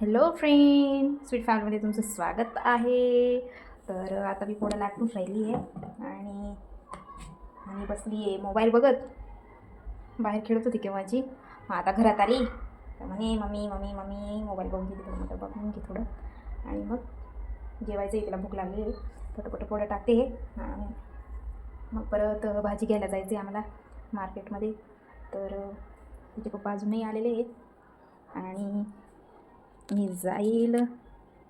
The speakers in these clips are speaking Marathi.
हॅलो फ्रेंड स्वीट फॅमिलीमध्ये तुमचं स्वागत आहे. तर आता मी पोळं लाटून राहिली आहे आणि आणि बसली आहे. मोबाईल बघत. बाहेर खेळत होती केव्हाची मग आता घरात आली. तर म्हणे मम्मी मम्मी मम्मी मोबाईल बघून घेते थोडं मोठं बघून घे थोडं. आणि मग जेवायचं आहे. तिला भूक लागली आहे. पटपट पोळं टाकते आणि मग परत भाजी घ्यायला जायचं आहे आम्हाला मार्केटमध्ये. तर तिचे पप्पा अजूनही आलेले आहेत. आणि मी जाईल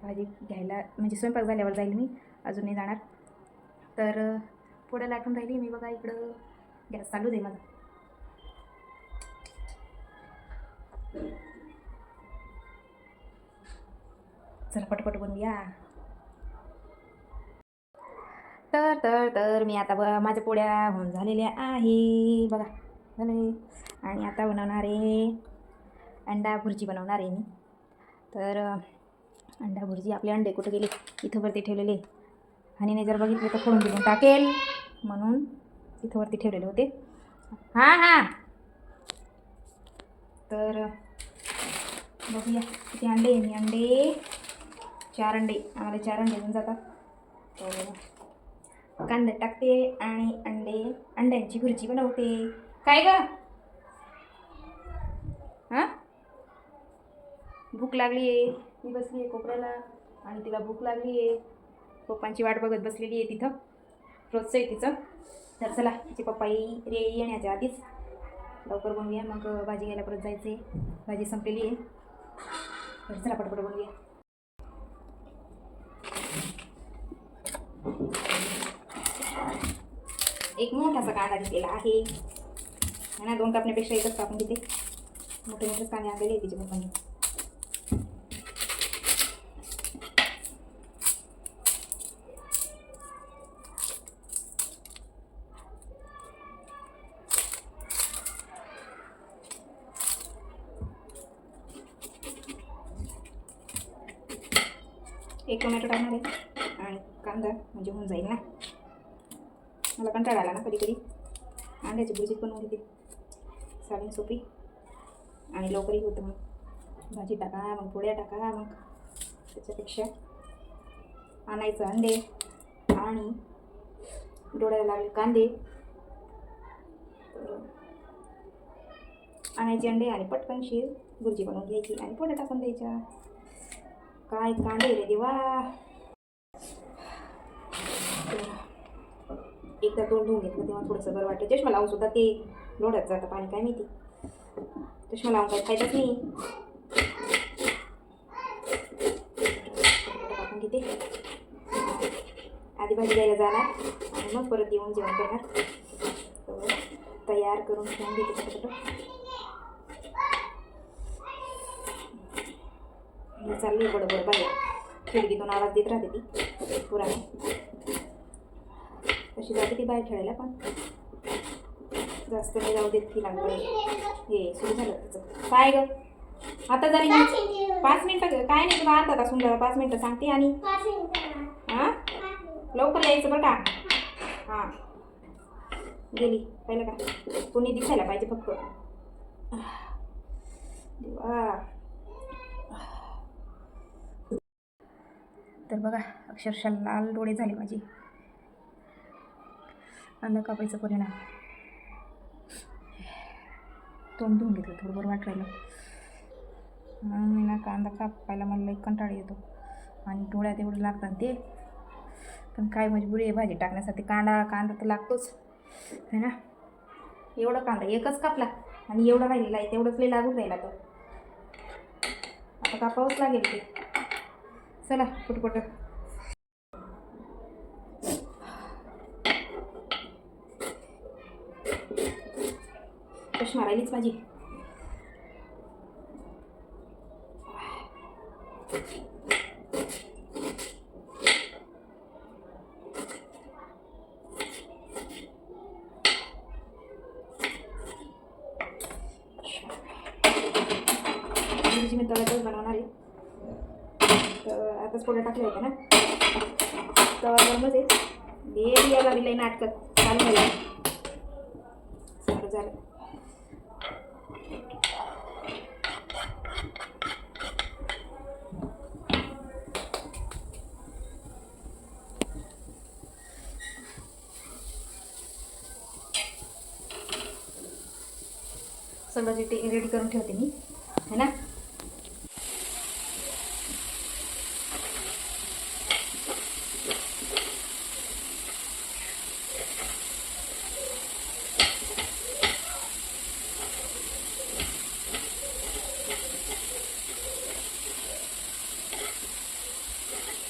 भाजी घ्यायला म्हणजे स्वयंपाक झाल्यावर जाईल मी. अजूनही जाणार. तर पुढं लाटून राहिली. मी बघा इकडं गॅस चालू दे माझा. चला पटपट बनवूया. तर तर तर मी आता ब माझ्या पोळ्या होऊन झालेल्या आहे. बघा झाले आणि आता बनवणार आहे अंडा भुर्जी बनवणार आहे मी. तर अंडा भुर्जी आपले अंडे कुठे गेले? इथं वरती ठेवलेले. आणि नाही जर बघितले तर फोडून बिडून टाकेल. म्हणून इथं वरती ठेवलेले होते. हां हां. तर बघूया किती अंडे मी अंडे चार अंडे. आम्हाला चार अंडे घेऊन जातात. तर कांदा टाकते आणि अंडे अंड्यांची भुर्जी बनवते. काय गं हां भूक लागली आहे. मी बसली आहे कोपऱ्याला आणि तिला भूक लागली आहे. पप्पांची वाट बघत बसलेली आहे तिथं. रोजचं आहे तिचं. तर चला तिचे पप्पा येई रे येण्याच्या आधीच. लवकर बनवूया. मग भाजी घ्यायला परत जायचं आहे भाजी संपलेली आहे. तर चला पटपट बनवूया. एक मोठासा कांदा घेतलेला आहे. ना दोन कापण्यापेक्षा एकच कापून घेते. मोठे मोठे कांदे आणलेले आहे तिच्या पप्पांनी एक टोमॅटो टाकणार आहे आणि कांदा म्हणजे होऊन जाईल ना? मला कंटाळा आला ना कधी कधी अंड्याची भुर्जी बनवून घेते साधी सोपी. आणि लवकरही होतं मग. भाजी टाका मग पोळ्या टाका मग त्याच्यापेक्षा आणायचं अंडे आणि डोळ्याला लागले कांदे. आणायचे अंडे आणि पटकनशी भुर्जी बनवून घ्यायची आणि पोळ्या टाकून द्यायच्या. काय कांदे रे देवा! एकदा तोंड धुवून घेतलं तेव्हा थोडंसं बरं वाटतं चष्मा लावून सुद्धा ते लोडत जातं पाणी काय माहिती. चष्मा लावून काय फायदाच नाही. टाकून घेते. आधी भाजी द्यायला जाणार आणि मग परत येऊन जेवण करणार. तर तयार करून ठेवून घेते पटपट. चालली बरोबर बाहेर. खिडकीतून आवाज देत राहते ती. पुराने. तशी जाते ती बाहेर खेळायला पण. जास्त नाही जाऊ देत ती लागलं. हे सुरू झालं तिचं काय ग? आता जरी मी पाच मिनटं. काय नाही तुला अर्धा तासून जरा पाच मिनटं सांगते आणि? हां? लवकर यायचं बरं का? हां. गेली. पाहिलं का? कोणी दिसायला पाहिजे फक्त. तर बघा अक्षरशः लाल डोळे झाले माझे. कांदा कापायचा परिणाम तोंड धुवून घेतलं थोडं बरं वाट राहिलं म्हणून ना कांदा कापायला मला एक कंटाळा येतो. आणि डोळ्यात एवढं लागतात ते. पण काय मजबुरी आहे भाजी टाकण्यासाठी. कांदा कांदा तर लागतोच. है ना? एवढा कांदा एकच कापला. आणि एवढा राहिलेला आहे तेवढंच लई लागून राहिला तो. आता कापावंच लागेल ते. चला पटपट. चष्मा मारायलीच माझी मी तव्यातच बनवणार आहे. तर आताच पोळ्या टाकल्या होत्या ना? तवा गरमच आहे बेबी याला दिलंय नाटकं चालू झालं. झालं. सगळं रेडी रेडी करून ठेवते मी. है ना?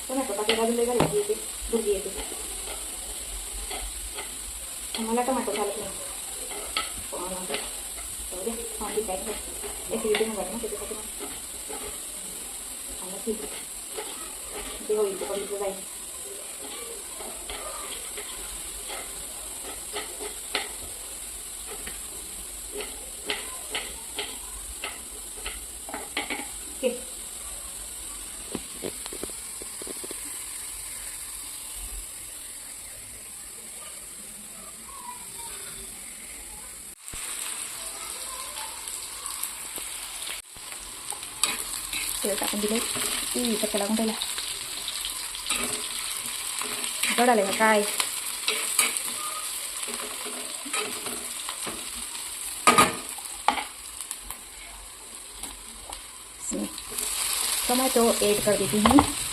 टोमॅटो टाकले बाजूला लय भारी येते भुर्जी येते मला टोमॅटो चालत नाही पण आता जाऊ दे भांडी काय ॲसिडिटी होणार ना त्याच्यासाठी मग मला ठीक आहे ते होईल ते बघितलं जाईल ओके तेल टाकून दिले ती कच्चा लागून राहिला गड आले का काय इसमें टोमेटो ऐड कर देती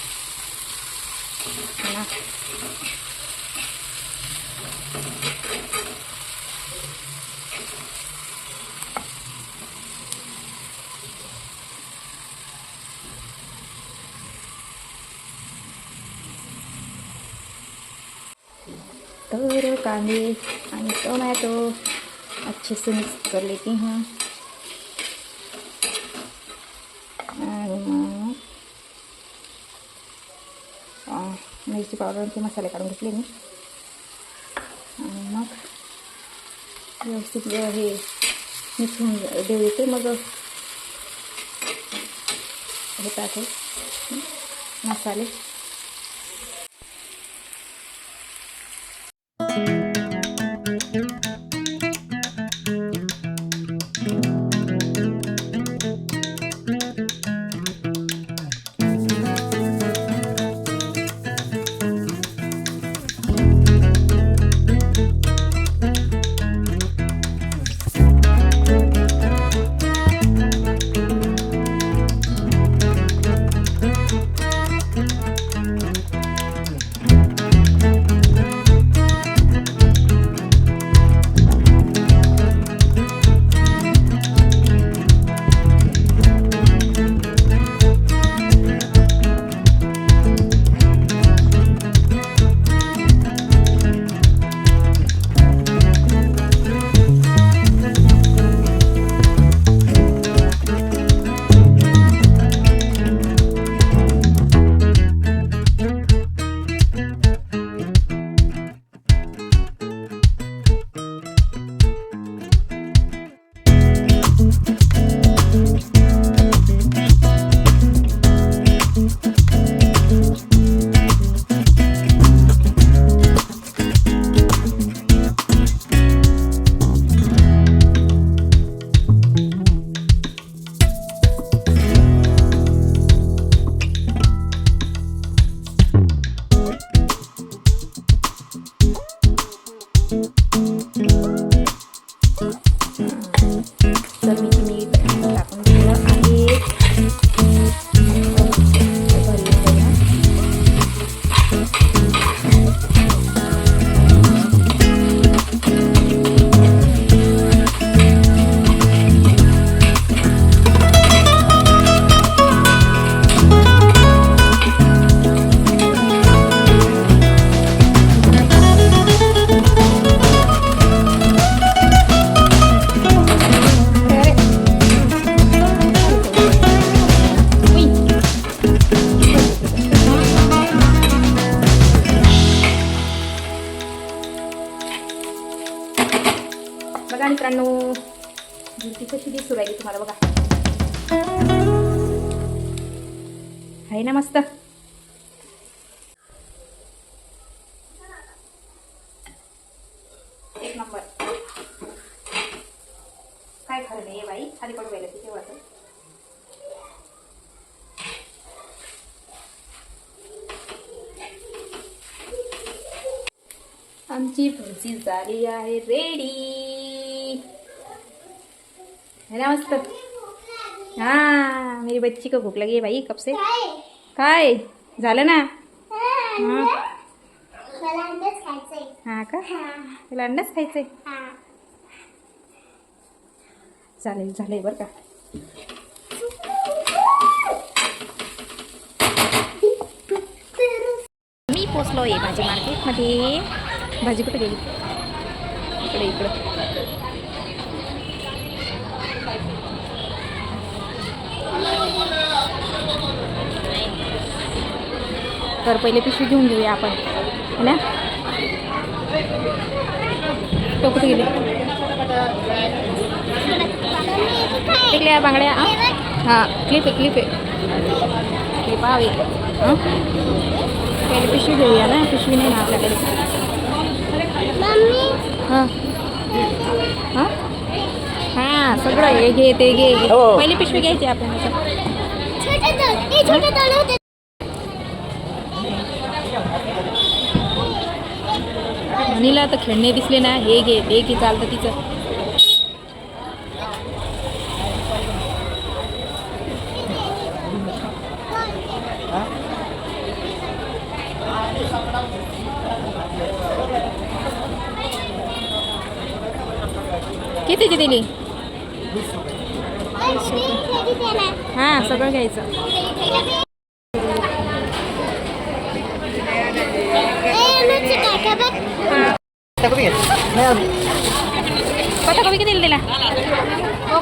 तर कांदे आणि टोमॅटो, अच्छे से मिक्स कर लेती हूँ। मिरची पावडरचे मसाले काढून घेतले मी आणि मग व्यवस्थित हे मिक्स होऊन देऊ देते मग हे टाकू मसाले। बघा ती कशी दिसू राहिली तुम्हाला बघा. आहे ना मस्त. एक नंबर. काय खरं नाही बाई खाली पडू गेलं तिथे वाटत आमची भजी झाली आहे रेडी. है ना मस्त? हाँ मेरी बच्ची को भूख लगी है भाई कब से? काय झालं ना? हां। का? तुला अंडाच खायचंय? चालेल झालंय बरं का? मी पोचलो आहे भाजी मार्केटमध्ये. भाजी कुठे गेली? इकडे इकडं. तर पहिले पिशवी घेऊन घेऊया आपण. है ना? तो कुठे गेली? टिकल्या बांगड्या. हां. हां क्लिप आहे क्लिप आहे. क्लिप हवी. हां? पहिले पिशवी घेऊया ना. पिशवी नाही ना आपल्याकडे. मम्मी हां. हां? हां सगळं हे घे ते घे घे. हो. पहिली पिशवी घ्यायची आपल्याला हे म्हणीला तर खेळणे दिसले ना हे घे ते घे चालतं तिचं. कितीची दिली? हां सगळं घ्यायचं. पत्ताकोबी किती दिला हो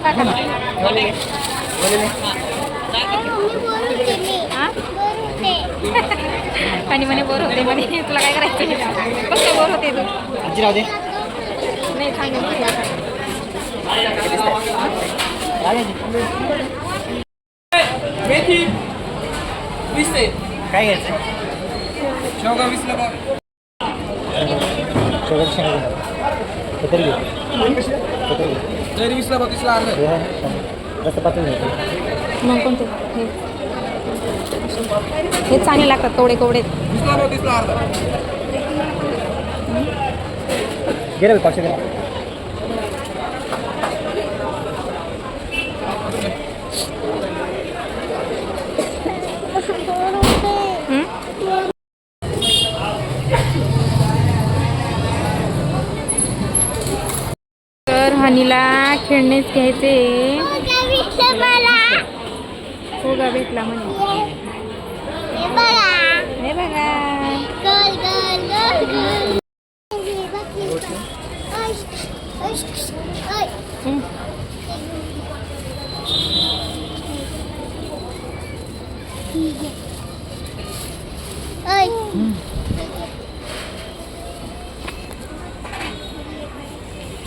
हां आणि म्हणे बोर होते म्हणे तुला काय करायचं कसं बोर होते तू राहू दे नाही सांगेल काय घ्यायचं शेवगा शेवगाची शेंगा घे. पतरी घे. पतरी घे. तरी वीसला बत्तीसला अर्धा हे आहे. जास्त पातळ मग कोणते हे हे चांगले लागतात कवडे कवडे वीसला बत्तीसला अर्धा घे रे पाचशे घे हं? तर हनीला खेळणेच घ्यायचे. हो गा भेटला म्हणे. हे बघा.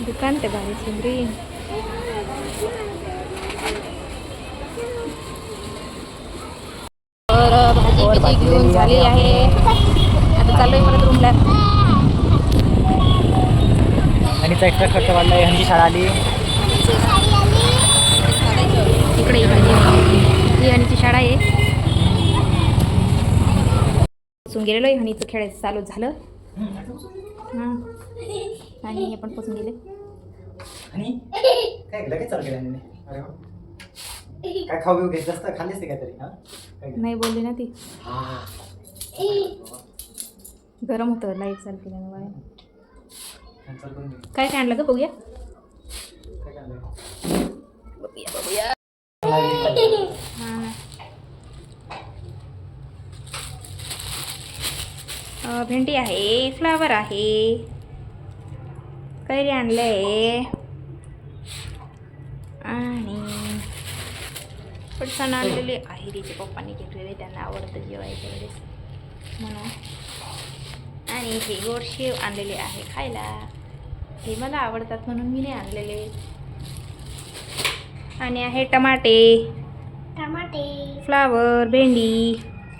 दुकान ते भारी सुंदरी तर भाजी घेऊन झाली आहे. आता चाललोय परत रूमला आणि एक्स्ट्रा खर्च वाढला आहे हंची शाळा आली. इकडे ही भाजी ही हनीची शाळा आहे. पोचून गेलेलो आहे हनीचं खेळायचं चालू झालं. हां. आणि हे पण पोचून गेले. आणि काय लगेच चालू केलं. काय खाऊ बिऊ घ्यायचं असतं खाल्लीस काहीतरी हा काय नाही बोलली ना ती हा. गरम होतं लाइट चालू केल्याने करून घे. काय काय आणलं का बघूया काय काय आणलंय? बघूया बघूया लागली. हां अं, भेंडी आहे फ्लावर आहे कैरी आणलं आहे आणि पटकन आणलेले आहे तिचे पप्पांनी घेतलेले त्यांना आवडतं जेवायच्या वेळेस. म्हणून. आणि हे गोड शेव आणलेले आहे खायला. हे मला आवडतात म्हणून मी नाही आणलेले. आणि आहे टमाटे. टमाटे. फ्लावर भेंडी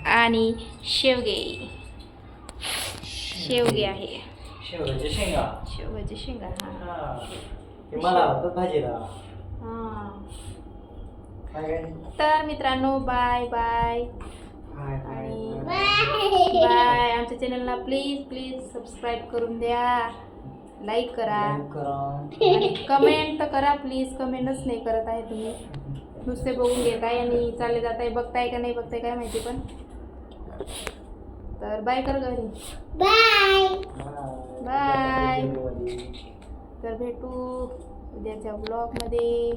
आणि शेवगे. शेवगे आहे. शेवगाच्या शेंगा. शेवगाचे शेंगा हां. ते मला भाजीला. हां. तर मित्रांनो बाय बाय आणि. बाय आमच्या चॅनलला प्लीज प्लीज सबस्क्राईब करून द्या. लाईक करा. आणि कमेंट तर करा प्लीज कमेंटच नाही करत आहे तुम्ही. नुसते बघून घेताय आणि चालले जाताय बघताय का नाही बघताय काय माहिती पण. तर बाय कर घरी. बाय. Bye. तर भेटू उद्याच्या ब्लॉगमध्ये